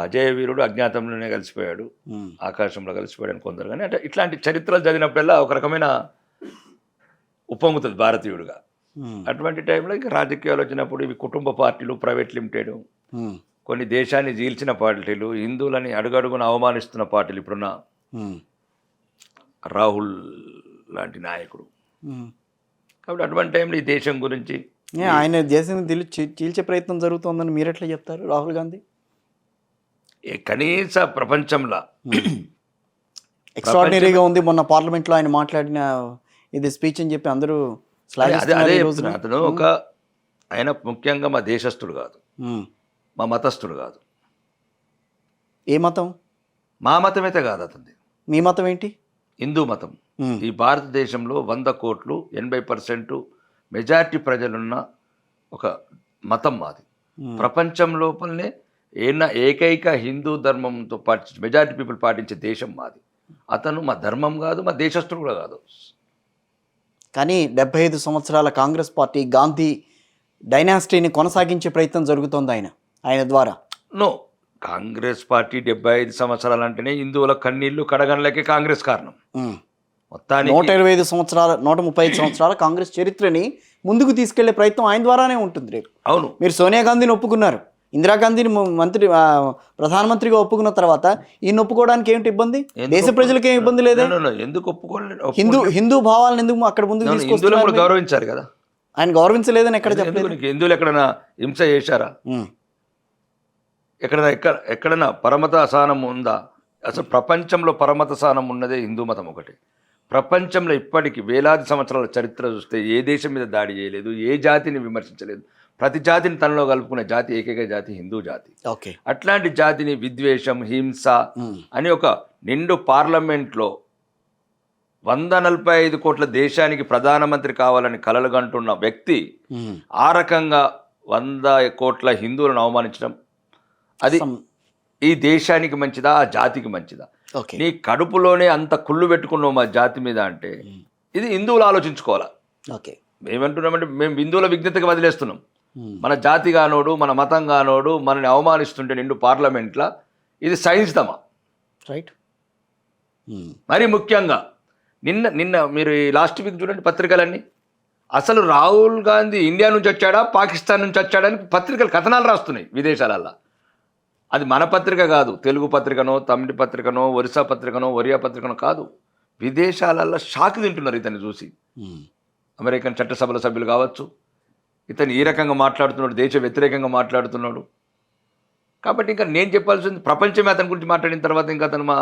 అజయ వీరుడు అజ్ఞాతంలోనే కలిసిపోయాడు. ఆకాశంలో కలిసిపోయాడు అని కొందరు. కానీ అంటే ఇట్లాంటి చరిత్రలు చదివినప్పుడల్లా ఒక రకమైన ఉప్పొంగుతుంది భారతీయుడుగా. అటువంటి టైంలో ఇక రాజకీయాలు వచ్చినప్పుడు ఇవి కుటుంబ పార్టీలు ప్రైవేట్ లిమిటెడ్ కొన్ని దేశాన్ని జీల్చిన పార్టీలు హిందువులని అడుగడుగున అవమానిస్తున్న పార్టీలు ఇప్పుడున్న రాహుల్ లాంటి నాయకుడు. కాబట్టి అటువంటి టైంలో ఈ దేశం గురించి ఆయన దేశం చీల్చే ప్రయత్నం జరుగుతోందని మీరు ఎట్లా చెప్తారు? రాహుల్ గాంధీ? కనీస ప్రపంచంలో. ఎక్స్ట్రాడినరీగా ఉంది మొన్న పార్లమెంట్లో ఆయన మాట్లాడిన ఇది స్పీచ్ అని చెప్పి అందరూ అదే అతను ఒక ఆయన ముఖ్యంగా మా దేశస్థుడు కాదు. మా మతస్థుడు కాదు. ఏ మతం? మా మతం అయితే కాదు అతనిది. మీ మతం ఏంటి? హిందూ మతం. ఈ భారతదేశంలో వంద కోట్లు ఎనభై పర్సెంట్ మెజారిటీ ప్రజలున్న ఒక మతం మాది. ప్రపంచం లోపలనే ఏన ఏకైక హిందూ ధర్మంతో పాటి మెజారిటీ పీపుల్ పాటించే దేశం మాది. అతను మా ధర్మం కాదు మా దేశస్థుడు కూడా కాదు. కానీ డెబ్బై ఐదు సంవత్సరాల కాంగ్రెస్ పార్టీ గాంధీ డైనాసిటీని కొనసాగించే ప్రయత్నం జరుగుతోంది ఆయన ఆయన ద్వారా. నో కాంగ్రెస్ పార్టీ డెబ్బై ఐదు సంవత్సరాలు అంటేనే హిందువుల కన్నీళ్ళు కడగనలకే కాంగ్రెస్ కారణం. ఉమ్. మొత్తానికి నూట ఇరవై ఐదు సంవత్సరాల నూట ముప్పై ఐదు సంవత్సరాల కాంగ్రెస్ చరిత్రని ముందుకు తీసుకెళ్ళే ప్రయత్నం ఆయన ద్వారానే ఉంటుంది రేపు. అవును. మీరు సోనియా గాంధీని ఒప్పుకున్నారు. ఇందిరాగాంధీని మంత్రి ప్రధానమంత్రిగా ఒప్పుకున్న తర్వాత ఈయన ఒప్పుకోవడానికి ఏమిటి ఇబ్బంది? దేశ ప్రజలకు ఏం ఇబ్బంది లేదే. ఎందుకు ఒప్పుకోలేదు? హిందూ హిందూ భావాలను ఎందుకు అక్కడ హిందువులను తీసుకొస్తున్నారు గౌరవించారు కదా. ఆయన గౌరవించలేదని ఎక్కడ చెప్పలేదు? హిందువులు ఎక్కడైనా హింస చేశారా? ఉమ్, ఎక్కడైనా ఎక్కడ ఎక్కడైనా పరమత అసహనం ఉందా? అసలు ప్రపంచంలో పరమత సహనం ఉన్నదే హిందూ మతం ఒకటి. ప్రపంచంలో ఇప్పటికి వేలాది సంవత్సరాల చరిత్ర చూస్తే ఏ దేశం మీద దాడి చేయలేదు ఏ జాతిని విమర్శించలేదు. ప్రతి జాతిని తనలో కలుపుకునే జాతి ఏకైక జాతి హిందూ జాతి. ఓకే. అట్లాంటి జాతిని విద్వేషం హింస అని ఒక నిండు పార్లమెంట్లో వంద నలభై ఐదు కోట్ల దేశానికి ప్రధానమంత్రి కావాలని కలలుగంటున్న వ్యక్తి. ఆ రకంగా వంద కోట్ల హిందువులను అవమానించడం అది ఈ దేశానికి మంచిదా ఆ జాతికి మంచిదా? ఓకే. నీ కడుపులోనే అంత కుళ్ళు పెట్టుకున్నావు మా జాతి మీద అంటే ఇది హిందువులు ఆలోచించుకోవాలా? ఓకే. మేమంటున్నామంటే మేము హిందువుల విజ్ఞతకి వదిలేస్తున్నాం. మన జాతి కానోడు మన మతం కానోడు మనని అవమానిస్తుంటే నిండు పార్లమెంట్లో ఇది సైన్స్దమా రైట్ ఉమ్, మరి ముఖ్యంగా నిన్న నిన్న మీరు ఈ లాస్ట్ వీక్ చూడండి పత్రికలన్నీ. అసలు రాహుల్ గాంధీ ఇండియా నుంచి వచ్చాడా పాకిస్తాన్ నుంచి వచ్చాడని పత్రికలు కథనాలు రాస్తున్నాయి విదేశాలల్లో. అది మన పత్రిక కాదు తెలుగు పత్రికనో తమిళ పత్రికనో ఒరిస్సా పత్రికనో ఒరియా పత్రికనో కాదు. విదేశాలల్లో షాక్ తింటున్నారు ఇతన్ని చూసి. ఉమ్, అమెరికన్ చట్టసభల సభ్యులు కావచ్చు ఇతను ఈ రకంగా మాట్లాడుతున్నాడు దేశ వ్యతిరేకంగా మాట్లాడుతున్నాడు. కాబట్టి ఇంకా నేను చెప్పాల్సింది ప్రపంచమే అతని గురించి మాట్లాడిన తర్వాత ఇంకా అతను మా